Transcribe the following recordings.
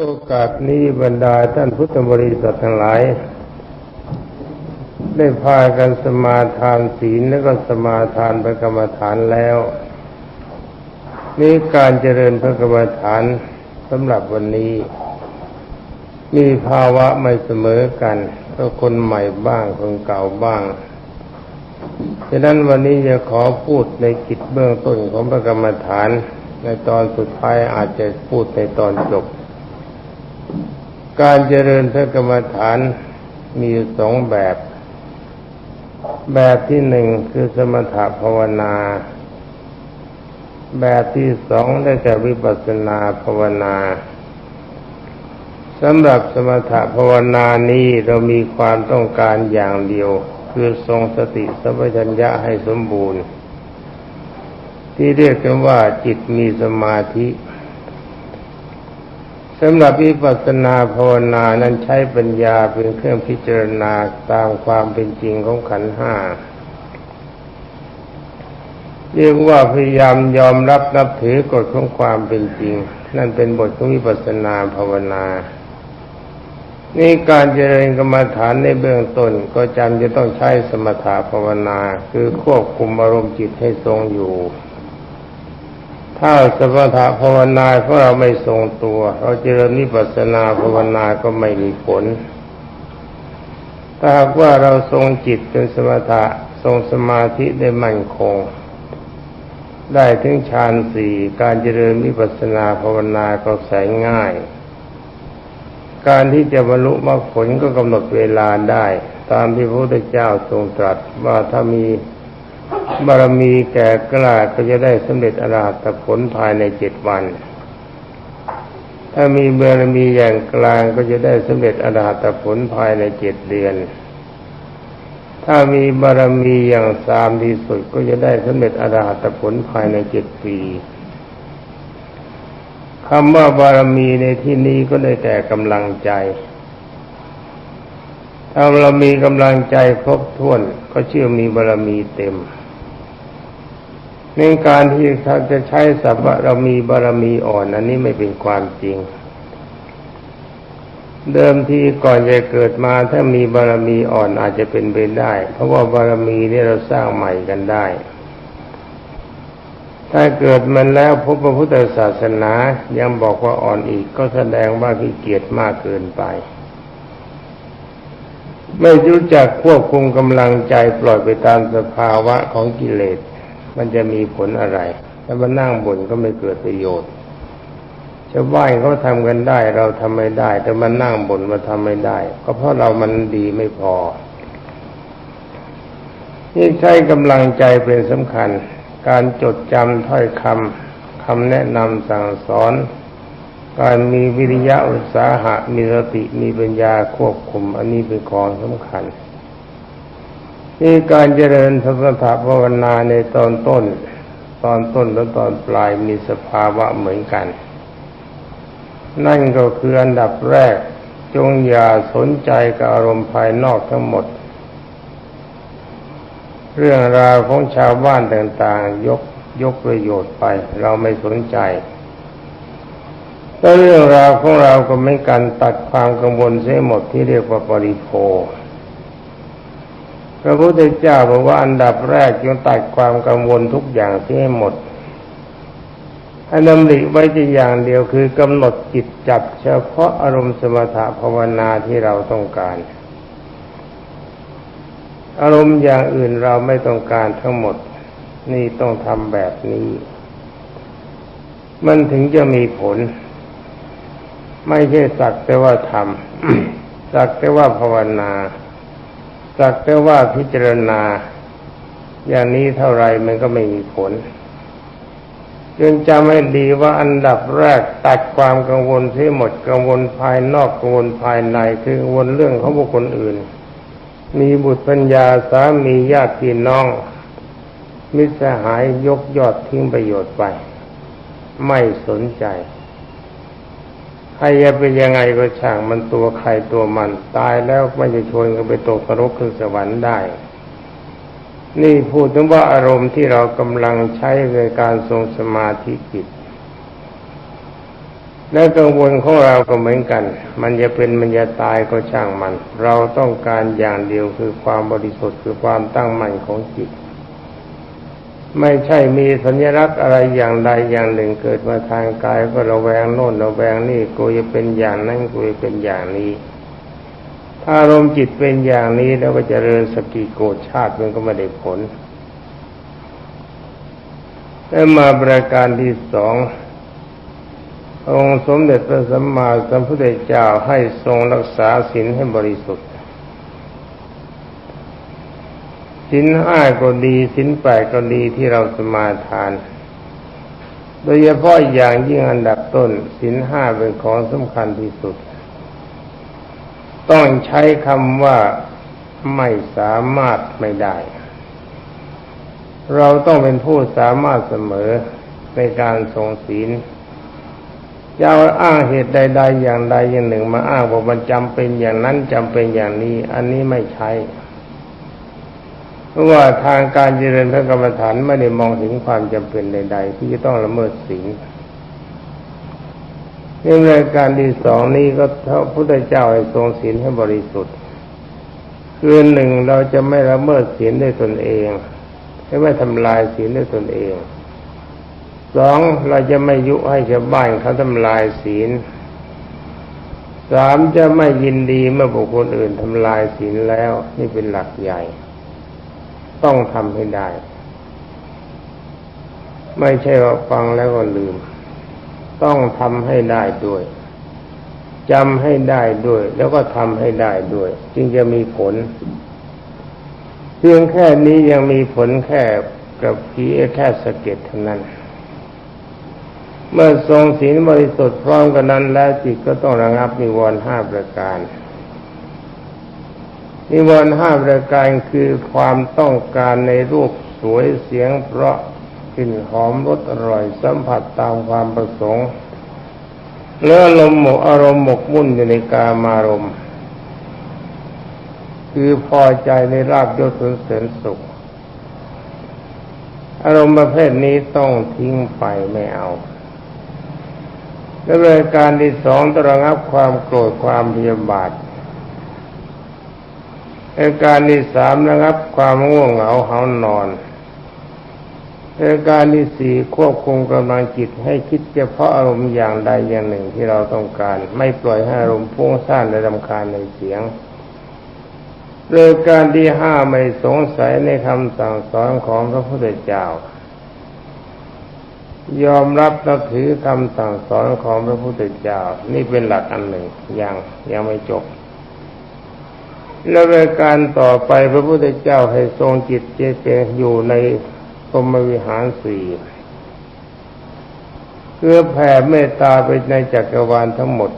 โอกาสนี้บรรดาท่านพุทธบริษัททั้งหลาย ได้พากันสมาทานศีลและก็สมาทานพระกรรมฐานแล้วนี่การเจริญพระกรรมฐานสำหรับวันนี้ มีภาวะไม่เสมอกันก็คนใหม่บ้างคนเก่าบ้างฉะนั้นวันนี้จะขอพูดในกิจเบื้องต้นของพระกรรมฐาน ในตอนสุดท้ายอาจจะพูดในตอนจบ การเจริญพระกรรมฐานมีสองแบบ แบบที่หนึ่งคือสมถภาวนา แบบที่สองได้แก่วิปัสสนาภาวนาสำหรับสมถภาวนานี้เรามีความต้องการอย่างเดียว คือทรงสติสัมปชัญญะให้สมบูรณ์ ที่เรียกกันว่าจิตมีสมาธิ สำหรับวิปัสสนาภาวนานั้นใช้ปัญญาเป็นเครื่องพิจารณาตามความเป็นจริงของขันห้าเรียกว่าพยายามยอมรับนับถือกฎของความเป็นจริง นั่นเป็นบทของวิปัสสนาภาวนานี่การเจริญกรรมฐานในเบื้องต้นก็จำจะต้องใช้สมถะภาวนา คือควบคุมอารมณ์จิตให้ทรงอยู่ ถ้าสมถะภาวนาของเราไม่ทรงตัว เราเจริญนิพพานาภาวนาก็ไม่มีผล ถ้าหากว่าเราทรงจิตเป็นสมถะทรงสมาธิได้มั่นคง ได้ถึงฌานสี่การเจริญวิปัสนาภาวนาก็แสง่าย การที่จะบรรลุมรรคผลก็กำหนดเวลาได้ ตามที่พระพุทธเจ้าทรงตรัสว่าถ้ามี บารมีแก่กล้าก็จะได้สำเร็จอรหัตผลภายในเจ็ดวัน ถ้ามีบารมีอย่างกลางก็จะได้สำเร็จอรหัตผลภายในเจ็ดเดือน ถ้ามีบารมีอย่างสามที่สุดก็จะได้สำเร็จอรหัตผลภายในเจ็ดปีคำว่าบารมีในที่นี้ก็ได้แต่กำลังใจ ถ้าเรามีกำลังใจครบถ้วนก็เชื่อมีบารมีเต็ม ในการที่เราจะใช้สัพพะเรามีบารมีอ่อนอันนี้ไม่เป็นความจริง เดิมทีก่อนจะเกิดมาถ้ามีบารมีอ่อนอาจจะเป็นไปได้ เพราะว่าบารมีนี่เราสร้างใหม่กันได้ ถ้าเกิดมันแล้วพบพระพุทธศาสนายังบอกว่าอ่อนอีกก็แสดงว่าขี้เกียจมากเกินไป ไม่รู้จักควบคุมกำลังใจปล่อยไปตามสภาวะของกิเลส มันจะมีผลอะไรถ้ามานั่งบ่นก็ไม่เกิดประโยชน์ชาวบ้านเขาทำกันได้ เราทำไม่ได้ แต่มานั่งบ่นมาทำไม่ได้ ก็เพราะเรามันดีไม่พอ นี่ใช้กำลังใจเป็นสำคัญ การจดจำถ้อยคำคำแนะนำสั่งสอน การมีวิริยะอุตสาหะมีสติมีปัญญาควบคุม อันนี้เป็นของสำคัญ นี่การเจริญสมถะภาวนาในตอนต้น ตอนต้นและตอนปลายมีสภาวะเหมือนกัน นั่นก็คืออันดับแรกจงอย่าสนใจกับอารมณ์ภายนอกทั้งหมด เรื่องราวของชาวบ้านต่างๆ ยกยกประโยชน์ไป เราไม่สนใจแล้วเรื่องราวของเราก็ไม่กันตัดความกังวลเสียหมดที่เรียกว่าปริโภพ ระพุทธเจ้าบอกว่าอันดับแรกจงตัดความกังวลทุกอย่างที่ให้หมดอันดำริไว้จะอย่างเดียวคือกำหนดจิตจับเฉพาะอารมณ์สมถะภาวนาที่เราต้องการ อารมณ์อย่างอื่นเราไม่ต้องการทั้งหมด นี่ต้องทำแบบนี้ มันถึงจะมีผล ไม่ใช่สักแต่ว่าทำสักแต่ว่าภาวนา สักแต่ว่าพิจารณา อย่างนี้เท่าไรมันก็ไม่มีผลจึงจำให้ดีว่าอันดับแรกตัดความกังวลที่หมดกังวลภายนอกกังวลภายในคือกังวลเรื่องของบุคคลอื่น มีบุตรปัญญาสามีญาติพี่น้อง มิสหายยกยอดทิ้งประโยชน์ไป ไม่สนใจ ใครจะเป็นยังไงก็ช่างมันตัวใครตัวมัน ตายแล้วไม่จะชวนกันไปตกนรกขึ้นสวรรค์ได้ นี่พูดถึงว่าอารมณ์ที่เรากำลังใช้ในการทรงสมาธิจิต และกังวลของเราก็เหมือนกัน มันจะเป็นมันจะตายก็ช่างมัน เราต้องการอย่างเดียวคือความบริสุทธิ์คือความตั้งมั่นของจิต ไม่ใช่มีสัญลักษณ์อะไรอย่างใดอย่างหนึ่งเกิดมาทางกายก็ระแวงโน่นระแวงนี่กูจะเป็นอย่างนั้นกูจะเป็นอย่างนี้ ถ้าอารมณ์จิตเป็นอย่างนี้แล้วก็จเจริญสกิโกชาติมันก็ไม่ได้ผลแล้วมาประการที่สององค์สมเด็จพระสัมมาสัมพุทธเจ้าให้ทรงรักษาศีลให้บริสุทธิ์ ศีลห้าก็ดีศีลแปดก็ดีที่เราสมาทาน โดยเฉพาะอย่างยิ่งอันดับต้นศีลห้าเป็นของสำคัญที่สุด ต้องใช้คำว่าไม่สามารถไม่ได้ เราต้องเป็นผู้สามารถเสมอในการทรงศีลจะเอาอ้างเหตุใด ๆ อย่างใดอย่างหนึ่งมาอ้างว่ามันจำเป็นอย่างนั้นจำเป็นอย่างนี้ อันนี้ไม่ใช่ ราะว่าทางการเจริญพระกรรมฐานไม่ได้มองถึงความจำเป็นใด ๆ ที่จะต้องละเมิดศีลในรายการที่สองนี้ก็พระพุทธเจ้าให้ทรงศีลให้บริสุทธิ์คือหนึ่งเราจะไม่ละเมิดศีลด้วยตนเองไม่ทำลายศีลด้วยตนเองสองเราจะไม่ยุให้ชาวบ้านเขาทำลายศีลสามจะไม่ยินดีเมื่อบุคคลอื่นทำลายศีลแล้ว นี่เป็นหลักใหญ่ ต้องทำให้ได้ ไม่ใช่ว่าฟังแล้วก็ลืม ต้องทำให้ได้ด้วยจำให้ได้ด้วย แล้วก็ทำให้ได้ด้วย จึงจะมีผล เพียงแค่นี้ยังมีผลแค่กับผีแค่สะเก็ดเท่านั้น เมื่อทรงศีลบริสุทธิ์พร้อมกันนั้นแล้วจิตก็ต้องระงับนิวรณ์ห้าประการ นิวรณ์ห้าประการคือความต้องการในรูปสวยเสียง เพราะกลิ่นหอมรสอร่อยสัมผัสตามความประสงค์เลื่อลมหมกอารมณ์หมกมุ่นอยู่ในกามารมณ์ คือพอใจในราบยศเสริญสุข อารมณ์ประเภทนี้ต้องทิ้งไปไม่เอาและรายการที่สองตระงับความโกรธความพยาบาท ราการที่สามระงับ ความง่วงเหงาเหานอนราการที่สี่ควบคุมกำลังจิตให้คิดเฉพาะอารมณ์อย่างใดอย่างหนึ่งที่เราต้องการ ไม่ปล่อยให้อารมณ์พุ่งซ่านและรำคาญในเสียงรายการที่ห้าไม่สงสัยในคำสั่งสอนของพระพุทธเจ้า ยอมรับนับถือคำสั่งสอนของพระพุทธเจ้า นี่เป็นหลักอันหนึ่งยังยังไม่จบ แล้วรายการต่อไปพระพุทธเจ้าให้ทรงจิตเจเจอยู่ในพรมวิหารสี่เพื่อแผ่เมตตาไปในจักรวาลทั้งหมด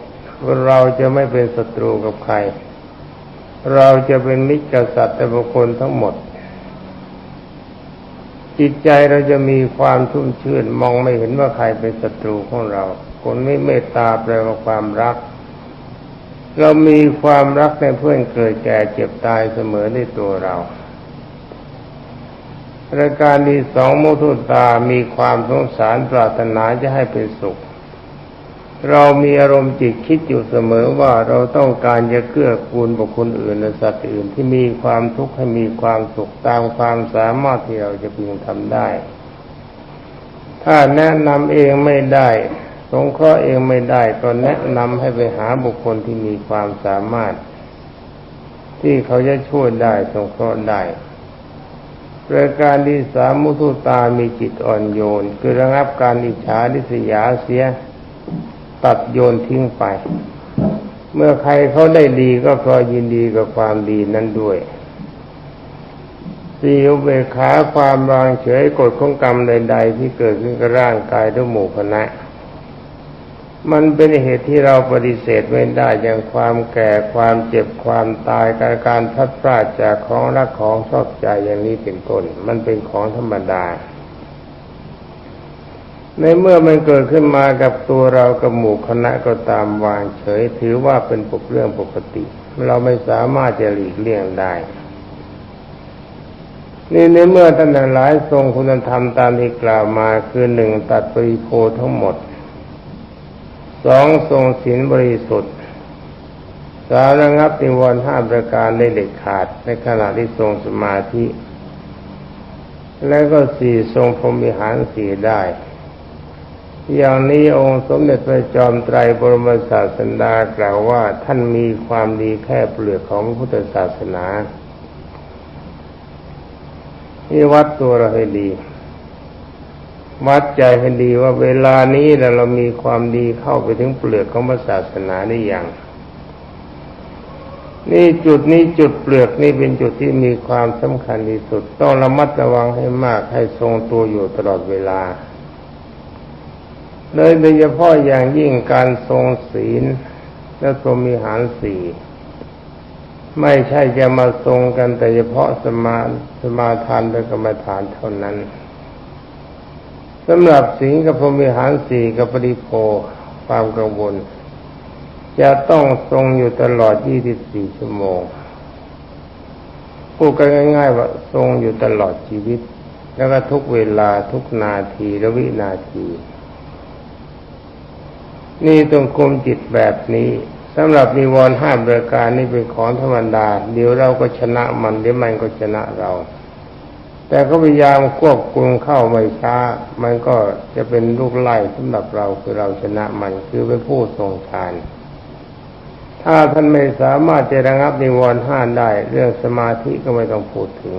เราจะไม่เป็นศัตรูกับใคร เราจะเป็นมิตรกับสัตว์และบุคคลทั้งหมด จิตใจเราจะมีความชุ่มชื่นมองไม่เห็นว่าใครเป็นศัตรูของเรา คนไม่เมตตาแปลว่าความรัก เรามีความรักในเพื่อนเกิดแก่เจ็บตายเสมอในตัวเราประการที่สองมุทุตามีความสงสารปรารถนาจะให้เป็นสุข เรามีอารมณ์จิตคิดอยู่เสมอว่าเราต้องการจะเกื้อกูลบุคคลอื่นและสัตว์อื่นที่มีความทุกข์ให้มีความสุขตามความสามารถที่เราจะพึงทำได้ ถ้าแนะนำเองไม่ได้ สงเคราะห์เองไม่ได้ก็แนะนำให้ไปหาบุคคลที่มีความสามารถ ที่เขาจะช่วยได้สงเคราะห์ได้ประการที่สามมุทุตามีจิตอ่อนโยน คือระงับการอิจฉาดิษยาเสีย ตัดโยนทิ้งไป เมื่อใครเขาได้ดีก็พลอยยินดีกับความดีนั้นด้วยสี่อุเบกขาความวางเฉยกฎของกรรมใด ๆ ที่เกิดขึ้นกับร่างกายด้วยหมู่คณะ มันเป็นเหตุที่เราปฏิเสธไม่ได้อย่างความแก่ความเจ็บความตายการการพัดพลาดจากของรักของชอบใจอย่างนี้เป็นต้นมันเป็นของธรรมดา ในเมื่อมันเกิดขึ้นมากับตัวเรากับหมู่คณะก็ตามวางเฉย ถือว่าเป็นปกเรื่องปกติ เราไม่สามารถจะหลีกเลี่ยงได้นี่ในเมื่อท่านหลายทรงคุณธรรมตามที่กล่าวมาคือหนึ่งตัดปริโพทั้งหมด สองทรงศีลบริสุทธิ์สามระงับนิวรณ์ห้าประการได้เด็ดขาดในขณะที่ทรงสมาธิ และก็สี่ทรงพรมิหารสี่ได้ อย่างนี้องค์สมเด็จพระจอมไตรบรมศาสดากล่าวว่าท่านมีความดีแค่เปลือกของพุทธศาสนาที่วัดตัวเราให้ดี วัดใจให้ดีว่าเวลานี้เรามีความดีเข้าไปถึงเปลือกของพระศาสนาได้อย่าง นี่จุดนี้จุดเปลือกนี่เป็นจุดที่มีความสำคัญที่สุด ต้องระมัดระวังให้มากให้ทรงตัวอยู่ตลอดเวลาเลยโดยเฉพาะอย่างยิ่งการทรงศีลและทรงมีหารสี่ไม่ใช่จะมาทรงกันแต่เฉพาะสมาสมาทานและกรรมฐานเท่านั้น สำหรับศีลกับพรมิหารสี่กับปริโพความกังวล จะต้องทรงอยู่ตลอด 24 ชั่วโมง พูดกันง่ายๆว่าทรงอยู่ตลอดชีวิต แล้วก็ทุกเวลาทุกนาทีและวินาที นี่ต้องคุมจิตแบบนี้สำหรับนิวรณ์ห้าประการนี่เป็นของธรรมดา เดี๋ยวเราก็ชนะมันเดี๋ยวมันก็ชนะเรา แต่ก็พยายามควบคุมเข้าไม่ช้า มันก็จะเป็นลูกไล่สำหรับเราคือเราชนะมันคือเป็นผู้ทรงฌาน ถ้าท่านไม่สามารถจะระงับนิวรณ์ห้าได้ เรื่องสมาธิก็ไม่ต้องพูดถึง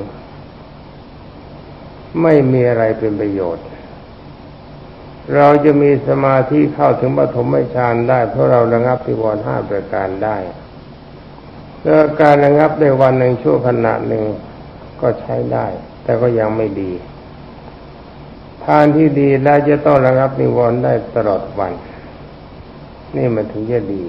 ไม่มีอะไรเป็นประโยชน์ เราจะมีสมาธิเข้าถึงปฐมฌานได้ เพราะเราระงับนิวรณ์ห้าประการได้แล้วการระงับในวันหนึ่งชั่วขณะหนึ่งก็ใช้ได้ แต่ก็ยังไม่ดี ทานที่ดีได้จะต้องระงับนิวรณ์ได้ตลอดวัน นี่มันถึงจะดี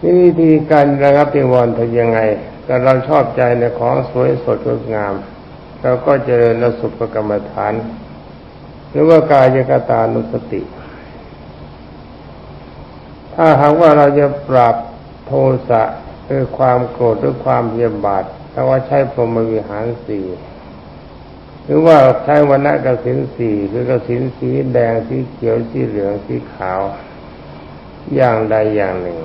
นี่วิธีการระงับนิวรณ์ทำยังไงแต่เราชอบใจในของสวยสดงดงามเราก็เจริญสุภกรรมฐาน หรือว่ากายกตานุสติ ถ้าหากว่าเราจะปรับโทสะหรือความโกรธหรือความเยียบาท ถ้าว่าใช้พรหมวิหารสี่หรือว่าใช้วันณะกสินสี่คือกสินสีแดงสีเขียวสีเหลืองสีขาว อย่างใดอย่างหนึ่ง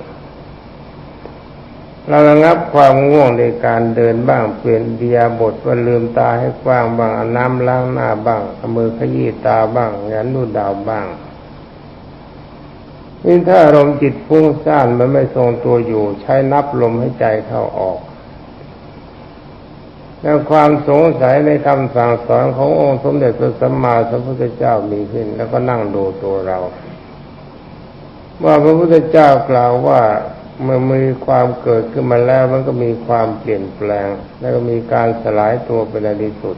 เราระงับความง่วงในการเดินบ้างเปลี่ยนเบียบทว่าลืมตาให้กว้างบ้างน้ำล้างหน้าบ้างเอามือขยี้ตาบ้างยันนูดาวบ้างนี่ถ้าลมณ์จิตฟุ้งซ่านมันไม่ทรงตัวอยู่ ใช้นับลมให้ใจเข้าออก แล้วความสงสัยในคำสั่งสอนขององค์สมเด็จพระสัมมาสัมพุทธเจ้ามีขึ้น แล้วก็นั่งดูตัวเรา ว่าพระพุทธเจ้ากล่าวว่าเมื่อมีความเกิดขึ้นมาแล้วมันก็มีความเปลี่ยนแปลง แล้วก็มีการสลายตัวเป็นในที่สุด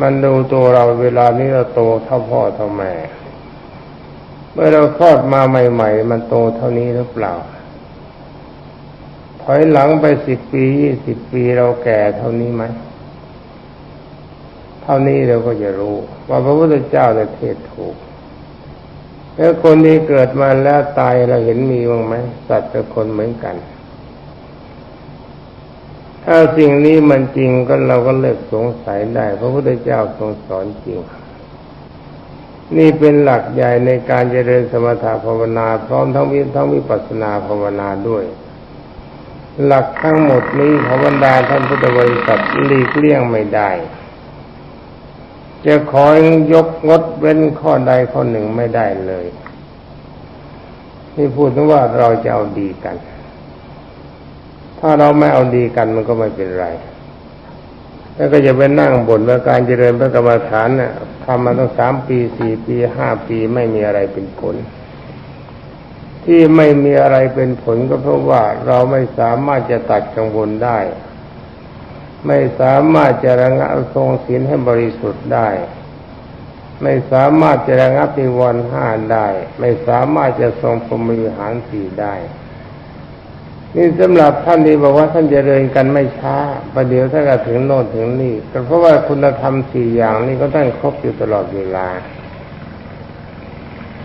มันดูตัวเราเวลานี้เราโตเท่าพ่อเท่าแม่ เมื่อเราคลอดมาใหม่ ๆ มันโตเท่านี้หรือเปล่า อยหลังไปสิบปียี่สิบปีเราแก่เท่านี้ไหม เท่านี้เราก็จะรู้ ว่าพระพุทธเจ้าได้เทศถูก แล้วคนที่เกิดมาแล้วตายเราเห็นมีบ้างไหมสัตว์กับคนเหมือนกัน ถ้าสิ่งนี้มันจริงก็เราก็เลิกสงสัยได้ พระพุทธเจ้าทรงสอนจริงนี่เป็นหลักใหญ่ในการเจริญสมถะภาวนา พร้อมทั้งวิทั้งวิปัสสนาภาวนาด้วย หลักทั้งหมดนี้ของบรรดาท่านพุทธบริษัทหลีกเลี่ยงไม่ได้ จะขอยกงดเว้นข้อใดข้อหนึ่งไม่ได้เลยนี่พูดถึงว่าเราจะเอาดีกัน ถ้าเราไม่เอาดีกันมันก็ไม่เป็นไร แล้วก็จะไปนั่งบ่นว่าการเจริญพระกรรมฐานน่ะทำมาตั้งสามปีสี่ปีห้าปีไม่มีอะไรเป็นผล ที่ไม่มีอะไรเป็นผลก็เพราะว่าเราไม่สามารถจะตัดกังวลได้ ไม่สามารถจะระงับทรงศีลให้บริสุทธิ์ได้ ไม่สามารถจะระงับนิวรณ์ห้าได้ ไม่สามารถจะทรงพรหมวิหารสี่ได้นี่สำหรับท่านที่บอกว่าท่านจะเริญกันไม่ช้าประเดี๋ยวถ้าก็ถึงโน่นถึงนี่ก็เพราะว่าคุณธรรมสี่อย่างนี้ก็ต้องครบอยู่ตลอดเวลา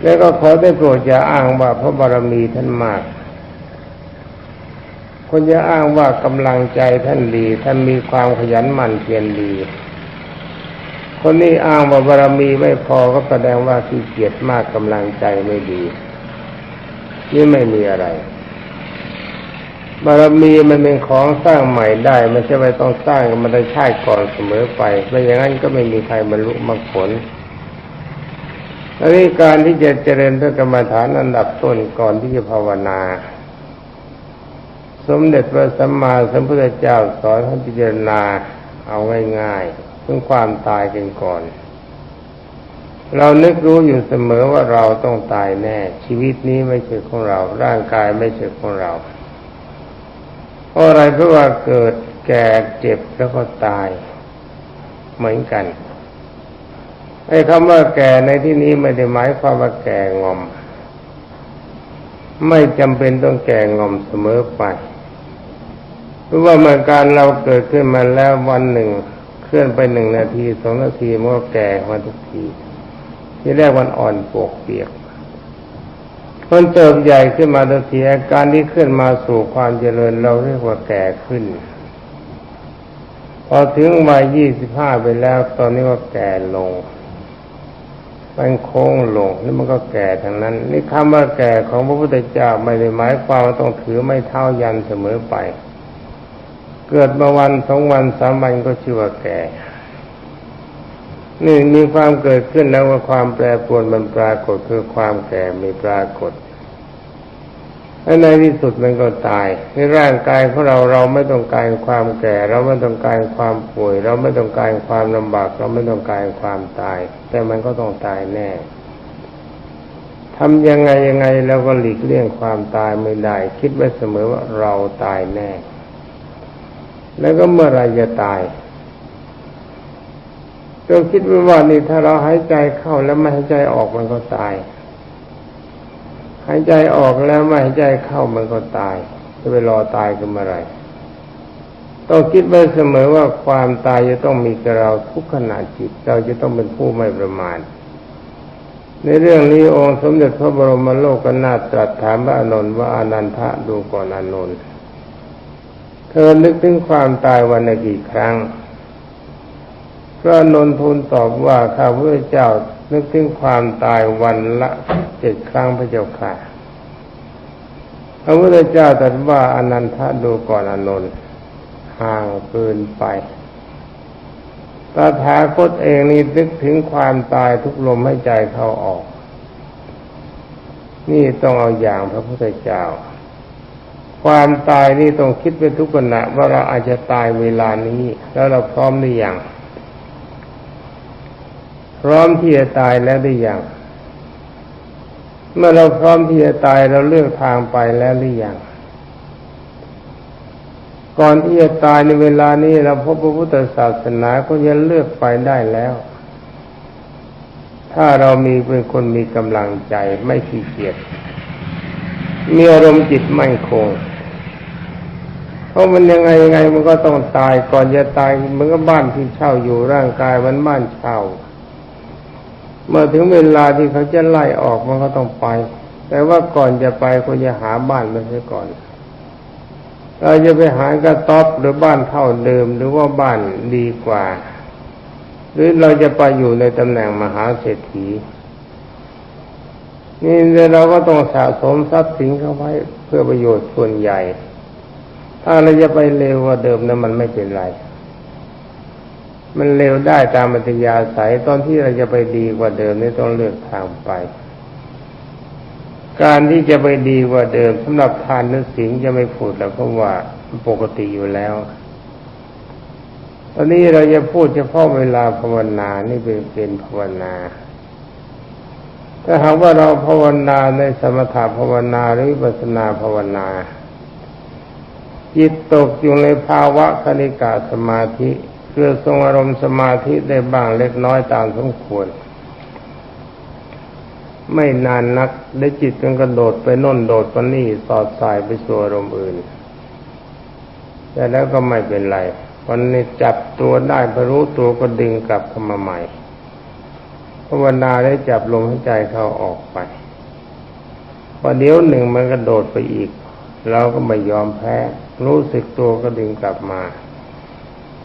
แล้วก็ขอได้โปรดอย่าอ้างว่าพระบารมีท่านมาก คนจะอ้างว่ากำลังใจท่านดี ท่านมีความขยันหมั่นเพียรดี คนนี้อ้างว่าบารมีไม่พอก็แสดงว่าขี้เกียจมากกำลังใจไม่ดีนี่ไม่มีอะไร บารมีมันเป็นของสร้างใหม่ได้ไม่ใช่ว่ต้องสร้างกันมาได้ชาติก่อนเสมอไปไม่อย่างนั้นก็ไม่มีใครบรรลุมรรคผล อันนี้การที่จะเจริญพระกรรมฐานอันดับต้นก่อนที่จะภาวนา สมเด็จพระสัมมาสัมพุทธเจ้าสอนให้พิจารณาเอาง่ายๆเพื่อความตายกันก่อน เรานึกรู้อยู่เสมอว่าเราต้องตายแน่ ชีวิตนี้ไม่ใช่ของเรา ร่างกายไม่ใช่ของเราเพราะอะไรเพราะว่าเกิดแก่เจ็บแล้วก็ตายเหมือนกัน ไอ้คำว่าแก่ในที่นี้ไม่ได้หมายความว่าแก่งอม ไม่จำเป็นต้องแก่งอมเสมอไปเพราะว่าเมื่อการเราเกิดขึ้นมาแล้ววันหนึ่งเคลื่อนไปหนึ่งนาทีสองนาทีมันก็แก่มาทุกที ที่แรกวันอ่อนปวกเปียกมันเติบใหญ่ขึ้นมาทันทีอาการที่ขึ้นมาสู่ความเจริญเราเรียกว่าแก่ขึ้น พอถึงวัยยี่สิบห้าไปแล้วตอนนี้ก็แก่ลง มันโค้งลงแล้วมันก็แก่ทั้งนั้น นี่คำว่าแก่ของพระพุทธเจ้าไม่ได้หมายความว่าต้องถือไม่เท่ายันเสมอไป เกิดมาวันสองวันสามวันก็ชื่อว่าแก่นี่มีความเกิดขึ้นแล้วว่าความแปรปรวนมันปรากฏคือความแก่มีปรากฏ และในที่สุดมันก็ตายในร่างกายของเราเราไม่ต้องการความแก่ เราไม่ต้องการความป่วย เราไม่ต้องการความลำบาก เราไม่ต้องการความตาย แต่มันก็ต้องตายแน่ทำยังไงยังไงเราก็หลีกเลี่ยงความตายไม่ได้ คิดไว้เสมอว่าเราตายแน่ แล้วก็เมื่อไรจะตายเราคิดไว้ว่านี่ถ้าเราหายใจเข้าแล้วไม่หายใจออกมันก็ตาย หายใจออกแล้วไม่หายใจเข้ามันก็ตาย จะไปรอตายกันเมื่อไรต้องคิดไว้เสมอว่าความตายจะต้องมีกับเราทุกขณะจิต เราจะต้องเป็นผู้ไม่ประมาทในเรื่องนี้องค์สมเด็จพระบรมโลกนาถตรัสถามพระอานนว่าอานันทะดูก่อนอานนเธอนึกถึงความตายวันละกี่ครั้ง พระนนทูลตอบว่าข้าพระเจ้า นึกถึงความตายวันละเจ็ดครั้งพระเจ้าค่ะพระพุทธเจ้าตรัสว่าอนันทะดูก่อนอนนท์ห่างเกินไปตาถาคตเองนี่นึกถึงความตายทุกลมให้ใจเข้าออก นี่ต้องเอาอย่างพระพุทธเจ้า ความตายนี่ต้องคิดเป็นทุกขณะว่าเราอาจจะตายเวลานี้ แล้วเราพร้อมหรือยัง พร้อมที่จะตายแล้วหรือยังเมื่อเราพร้อมที่จะตายเราเลือกทางไปแล้วหรือยังก่อนที่จะตายในเวลานี้เราพบพระพุทธศาสนาก็จะเลือกไปได้แล้ว ถ้าเรามีเป็นคนมีกำลังใจไม่ขี้เกียจมีอารมณ์จิตมั่นคงเพราะมันยังไงยังไงมันก็ต้องตายก่อนจะตายมันก็บ้านที่เช่าอยู่ร่างกายมันบ้านเช่า เมื่อถึงเวลาที่เขาจะไล่ออกมันก็ต้องไป แต่ว่าก่อนจะไปก็จะหาบ้านมาเสียก่อนเราจะไปหากระต๊อบหรือบ้านเท่าเดิมหรือว่าบ้านดีกว่า หรือเราจะไปอยู่ในตำแหน่งมหาเศรษฐีนี่เราก็ต้องสะสมทรัพย์สินเข้าไว้เพื่อประโยชน์ส่วนใหญ่ ถ้าเราจะไปเร็วกว่าเดิมนั้นมันไม่เป็นไร มันเร็วได้ตามมัธยาศัยตอนที่เราจะไปดีกว่าเดิมนี่ต้องเลือกทางไป การที่จะไปดีกว่าเดิมสำหรับทานนึกสิงจะไม่พูดแล้วเพราะว่าปกติอยู่แล้ว ตอนนี้เราจะพูดเฉพาะเวลาภาวนานี่เป็นเป็นภาวนาถ้าหากว่าเราภาวนาในสมถะภาวนาหรือวิปัสสนาภาวนาจิตตกอยู่ในภาวะคณิกาสมาธิ เพื่อทรงอารมณ์สมาธิได้บ้างเล็กน้อยตามสมควร ไม่นานนักได้จิตมันกระโดดไปน่นโดดไปนี่สอดสายไปสู่อารมณ์อื่น แต่แล้วก็ไม่เป็นไรวันนี้จับตัวได้พรู้ตัวก็ดึงกลับเข้ามาใหม่ภาวนาได้จับลมหายใจเข้าออกไปพอเดี๋ยวหนึ่งมันกระโดดไปอีก เราก็ไม่ยอมแพ้ รู้สึกตัวก็ดึงกลับมา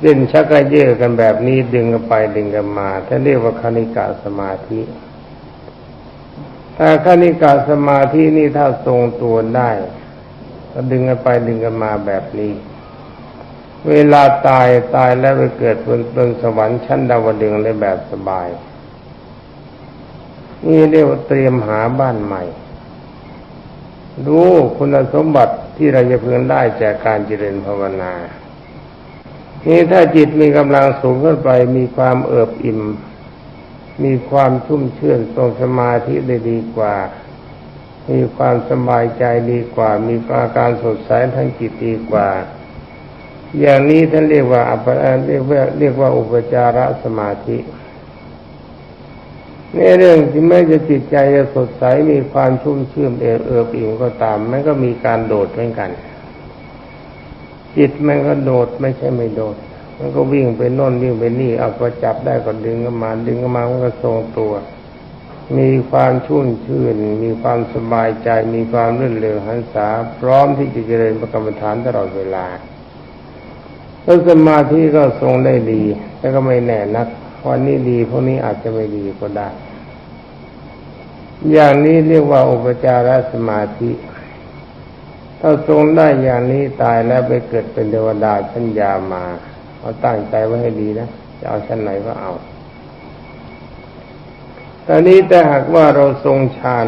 เล่นชักกระเยอะกันแบบนี้ดึงกันไปดึงกันมาท่านเรียกว่าคณิกาสมาธิถ้าคณิกาสมาธินี่ถ้าทรงตัวได้ก็ดึงกันไปดึงกันมาแบบนี้ เวลาตายตายแล้วไปเกิดบนบนสวรรค์ชั้นดาวดึงส์ได้แบบสบาย นี่เรียกว่าเตรียมหาบ้านใหม่ รู้คุณสมบัติที่เราจะพึงได้จากการเจริญภาวนา นี่ถ้าจิตมีกำลังสูงขึ้นไป มีความเอิบอิ่ม มีความชุ่มชื่นทรงสมาธิได้ดีกว่า มีความสบายใจดีกว่า มีอาการสดใสทั้งจิตดีกว่า อย่างนี้ท่านเรียกว่าอัปเรียกว่าเรียกว่าอุปจารสมาธิในเรื่องที่แม้จะจิตใจจะสดใสมีความชุ่มชื่นเอิบเอิบอิ่มก็ตามมันก็มีการโดดเหมือนกัน จิตมันก็โดดไม่ใช่ไม่โดด มันก็วิ่งไปโน่นวิ่งไปนี่เอาพอจับได้ก็ดึงกันมาดึงกันมามันก็ทรงตัว มีความชุ่มชื่น มีความสบายใจ มีความรื่นเริงหันษา พร้อมที่จะเจริญประกรรมฐานตลอดเวลาแล้วสมาธิก็ทรงได้ดีแต่ก็ไม่แน่นักวันนี้ดีพวกนี้อาจจะไม่ดีก็ได้ อย่างนี้เรียกว่าอุปจารสมาธิ ถ้าทรงได้อย่างนี้ตายแล้วไปเกิดเป็นเทวดาชั้นยามาเอาตั้งใจไว้ให้ดีนะจะเอาชั้นไหนก็เอาตอนนี้แต่หากว่าเราทรงฌาน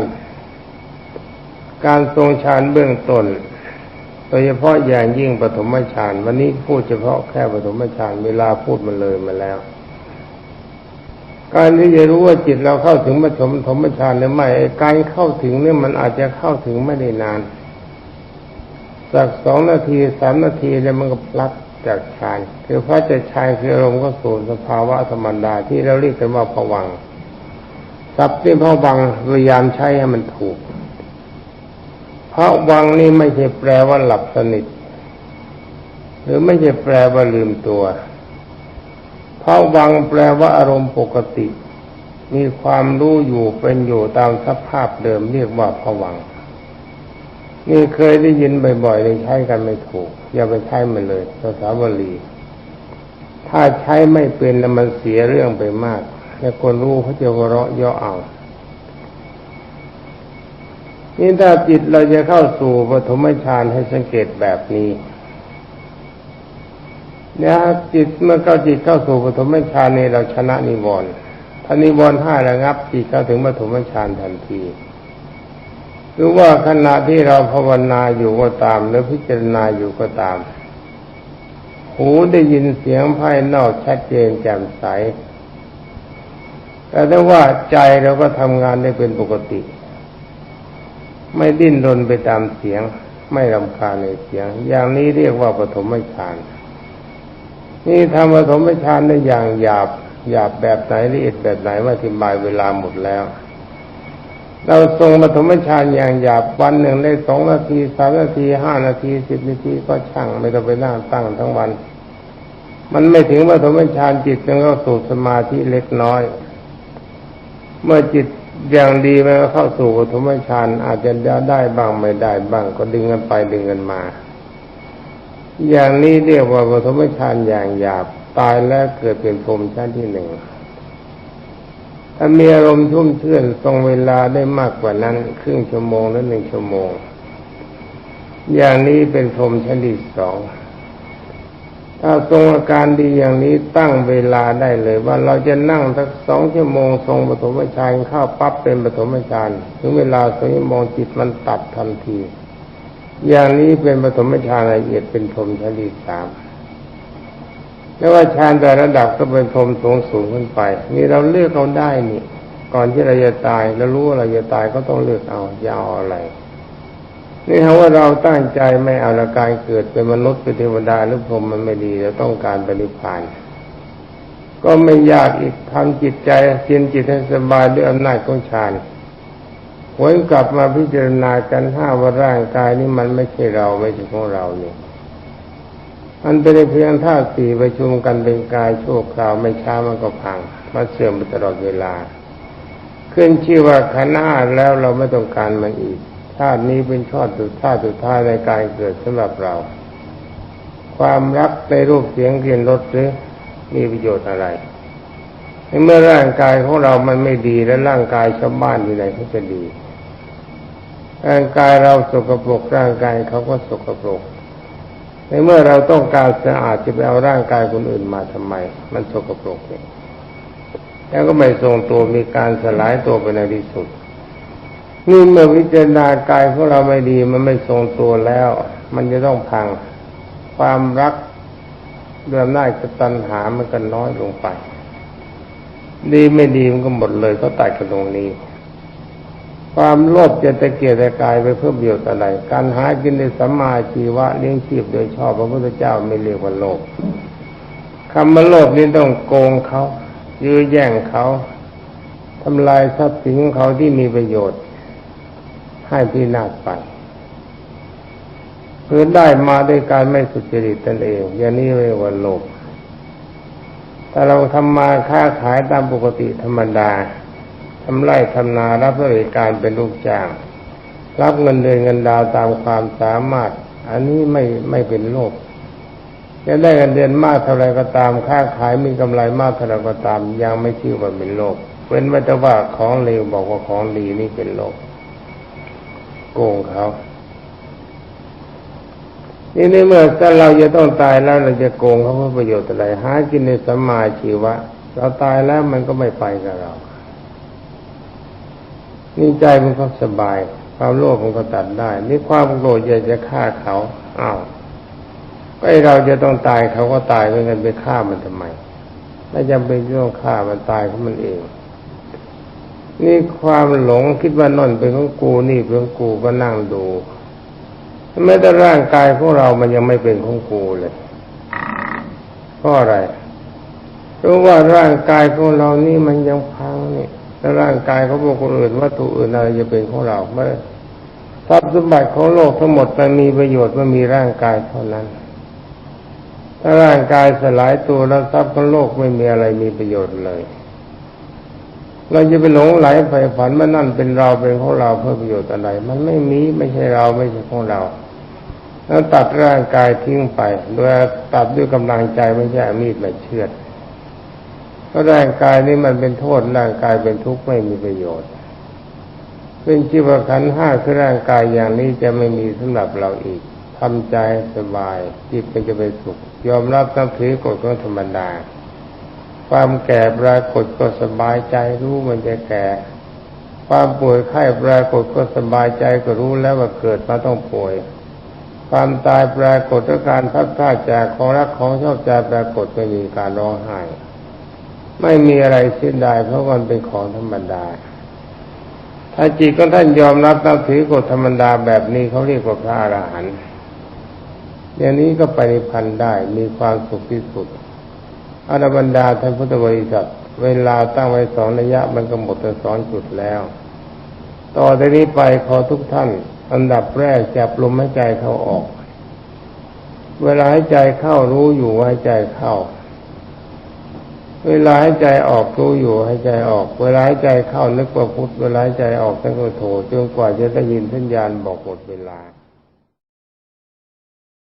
การทรงฌานเบื้องต้นโดยเฉพาะอย่างยิ่งปฐมฌานวันนี้พูดเฉพาะแค่ปฐมฌานเวลาพูดมันเลยมาแล้ว การที่จะรู้ว่าจิตเราเข้าถึงปฐมปฐมฌานหรือไม่การเข้าถึงเนี่ยมันอาจจะเข้าถึงไม่ได้นาน สักสองนาทีสามนาทีแล้วมันก็พลัดจากฌานคือพระจะฌานคืออารมณ์ก็สู่สภาวะธรรมดาที่เราเรียกกันว่าผวังค์ศัพท์ที่พระวังพยายามใช้ให้มันถูกพระวังนี่ไม่ใช่แปลว่าหลับสนิท หรือไม่ใช่แปลว่าลืมตัวพระวังแปลว่าอารมณ์ปกติ มีความรู้อยู่เป็นอยู่ตามสภาพเดิมเรียกว่าผวัง นี่เคยได้ยินบ่อยๆเลยใช้กันไม่ถูก อย่าไปใช้มันเลยภาษาบาลีถ้าใช้ไม่เป็นแล้วมันเสียเรื่องไปมาก แล้วคนรู้เขาจะวเราะย่อเอานี่ถ้าจิตเราจะเข้าสู่ปฐมฌานให้สังเกตแบบนี้เนี่ยจิตเมื่อเข้าจิตเข้าสู่ปฐมฌานนี่เราชนะนิวรณ์ถ้านิวรณ์ห้าระงับจิตเข้าถึงปฐมฌานทันที รือว่าขณะที่เราภาวนาอยู่ก็ตาม หรือพิจารณาอยู่ก็ตาม หูได้ยินเสียงภายนอกชัดเจนแจ่มใส แต่ถ้าว่าใจเราก็ทำงานได้เป็นปกติ ไม่ดิ้นรนไปตามเสียง ไม่รำคาญในเสียง อย่างนี้เรียกว่าปฐมฌาน นี่ทำปฐมฌานได้อย่างหยาบหยาบแบบไหนละเอียดแบบไหนว่าทิบายเวลาหมดแล้ว เราทรงปฐมฌานอย่างหยาบวันหนึ่งได้สองนาทีสามนาทีห้านาทีสิบนาทีก็ช่างไม่ต้องไปนั่งตั้งทั้งวัน มันไม่ถึงปฐมฌานจิตจึงเข้าสู่สมาธิเล็กน้อย เมื่อจิตอย่างดีมันก็เข้าสู่ปฐมฌานอาจจะได้บ้างไม่ได้บ้างก็ดึงกันไปดึงกันมา อย่างนี้เรียกว่าปฐมฌานอย่างหยาบตายแล้วเกิดเป็นพรมชั้นที่หนึ่ง ถ้ามีอารมณ์ชุ่มชื่นตรงเวลาได้มากกว่านั้น ครึ่งชั่วโมงหรือหนึ่งชั่วโมง อย่างนี้เป็นพรมชั้นที่สองถ้าทรงอาการดีอย่างนี้ตั้งเวลาได้เลยว่าเราจะนั่งสักสองชั่วโมงทรงปฐมฌานเข้าปั๊บเป็นปฐมฌานถึงเวลาสองชั่วโมงจิตมันตัดทันที อย่างนี้เป็นปฐมฌานละเอียดเป็นพรมชั้นที่สาม แล้วว่าฌานแต่ระดับก็เป็นพรมสูงสูงขึ้นไป นี่เราเลือกเอาได้นี่ ก่อนที่เราจะตายเรารู้ว่าเราจะตายก็ต้องเลือกเอาจะเอาอะไร นี่คำว่าเราตั้งใจไม่เอาละการเกิดเป็นมนุษย์เป็นเทวดาหรือพรหมมันไม่ดีเราต้องการปฏิพานก็ไม่ยากอีกทำจิตใจเสียนจิตให้สบายด้วยอำนาจของฌานวนกลับมาพิจารณากันห้าว่าร่างกายนี้มันไม่ใช่เราไม่ใช่ของเราเนี่ย มันเป็นเพียงธาตุสี่ประชุมกันเป็นกายชั่วคราวไม่ช้ามันก็พังมาเสื่อมไปตลอดเวลา ขึ้นชื่อว่าขันห้าแล้วเราไม่ต้องการมันอีกชาตินี้เป็นชอดสุดท้ายสุดท้ายในการเกิดสำหรับเรา ความรักในรูปเสียงกลิ่นรสหรือมีประโยชน์อะไรในเมื่อร่างกายของเรามันไม่ดีและร่างกายชาวบ้านอยู่ไหนเขาจะดีร่างกายเราสกปรกร่างกายเขาก็สกปรก ในเมื่อเราต้องการสะอาดจะไปเอาร่างกายคนอื่นมาทำไม มันสกปรกเนี่ยแล้วก็ไม่ทรงตัวมีการสลายตัวไปในที่สุดนี่เมื่อวิจารณากายของเราไม่ดี มันไม่ทรงตัวแล้ว มันจะต้องพังความรักเรื่องน่าจะตัณหามันก็น้อยลงไป ดีไม่ดีมันก็หมดเลยก็ตัดกันตรงนี้ ความโลภจะตะเกียกตะกายไปเพื่อประโยชน์อะไร การหากินในสัมมาชีวะเลี้ยงชีพโดยชอบพระพุทธเจ้าไม่เรียกว่าโลภคำว่าโลภนี่ต้องโกงเขายื้อแย่งเขาทำลายทรัพย์สินของเขาที่มีประโยชน์ ให้พินาศไปเพื่อได้มาด้วยการไม่สุจริตตนเองอย่างนี้เรียกว่าโลภถ้าเราทำมาค้าขายตามปกติธรรมดา ทำไร่ทำนารับบริการเป็นลูกจ้าง รับเงินเดือนเงินดาวตามความสามารถ อันนี้ไม่ไม่เป็นโลภจะได้เงินเดือนมากเท่าไรก็ตามค้าขายมีกำไรมากเท่าไรก็ตาม ยังไม่ชื่อว่าเป็นโลภเว้นไว้แต่ว่าของเลวบอกว่าของดีนี่เป็นโลภโกงเขานี่ในเมื่อถ้าเราจะต้องตายแล้วเราจะโกงเขาเพื่อประโยชน์อะไรหากินในสัมมาชีวะ เราตายแล้วมันก็ไม่ไปกับเรา นี่ใจมันก็สบาย ความโลภมันก็ตัดได้ นี่ความโกรธอยากจะฆ่าเขาอ้าวไอ้เราจะต้องตายเขาก็ตายเหมือนกันไปฆ่ามันทำไมไม่จำเป็นต้องฆ่ามันตายเพราะมันเอง นี่ความหลงคิดว่านอนเป็นของกูนี่เป็นของกูก็นั่งดูแม้แต่ร่างกายของเรามันยังไม่เป็นของกูเลยเพราะอะไรเพราะว่าร่างกายของเรานี่มันยังพังนี่ แล้วร่างกายของบุคคลอื่นวัตถุอื่นอะไรจะเป็นของเราไม่ทรัพย์สมบัติของโลกทั้งหมดมันมีประโยชน์มันมีร่างกายเท่านั้น ถ้าร่างกายสลายตัวแล้วทรัพย์ของโลกไม่มีอะไรมีประโยชน์เลย เราจะไปหลงไหลใฝ่ฝันว่านั่นเป็นเราเป็นของเราเพื่อประโยชน์อะไร มันไม่มีไม่ใช่เราไม่ใช่ของเราแล้วตัดร่างกายทิ้งไปโดยตัดด้วยกำลังใจไม่ใช่มีดมาเชือด เพราะร่างกายนี้มันเป็นโทษร่างกายเป็นทุกข์ไม่มีประโยชน์เป็นชีวขันห้าคือร่างกายอย่างนี้จะไม่มีสำหรับเราอีกทำใจสบายจิตมันจะไปสุข ยอมรับนับถือกฎของธรรมดา ความแก่ปรากฏก็สบายใจรู้มันจะแก่ ความป่วยไข้ปรากฏก็สบายใจก็รู้แล้วว่าเกิดมาต้องป่วย ความตายปรากฏด้วยการพัดพลาดจากของรักของชอบใจปรากฏไม่มีการร้องไห้ ไม่มีอะไรเสียดายเพราะมันเป็นของธรรมดา ถ้าจิตของท่านยอมรับนับถือกฎธรรมดาแบบนี้เขาเรียกว่าพระอรหันต์อย่างนี้ก็ไปนิพันธ์ได้มีความสุขที่สุดอรบรรดาท่านพุทธบริษัทเวลาตั้งไว้สองระยะมันก็หมดไปสองจุดแล้ว ต่อจากนี้ไปขอทุกท่าน อันดับแรกจับลมหายใจเข้าออก เวลาหายใจเข้ารู้อยู่หายใจเข้า เวลาหายใจออกรู้อยู่ให้ใจออก เวลาหายใจเข้านึกว่าพุทธเวลาหายใจออกนึกว่าโถจนกว่าจะได้ยินสัญญาณบอกหมดเวลา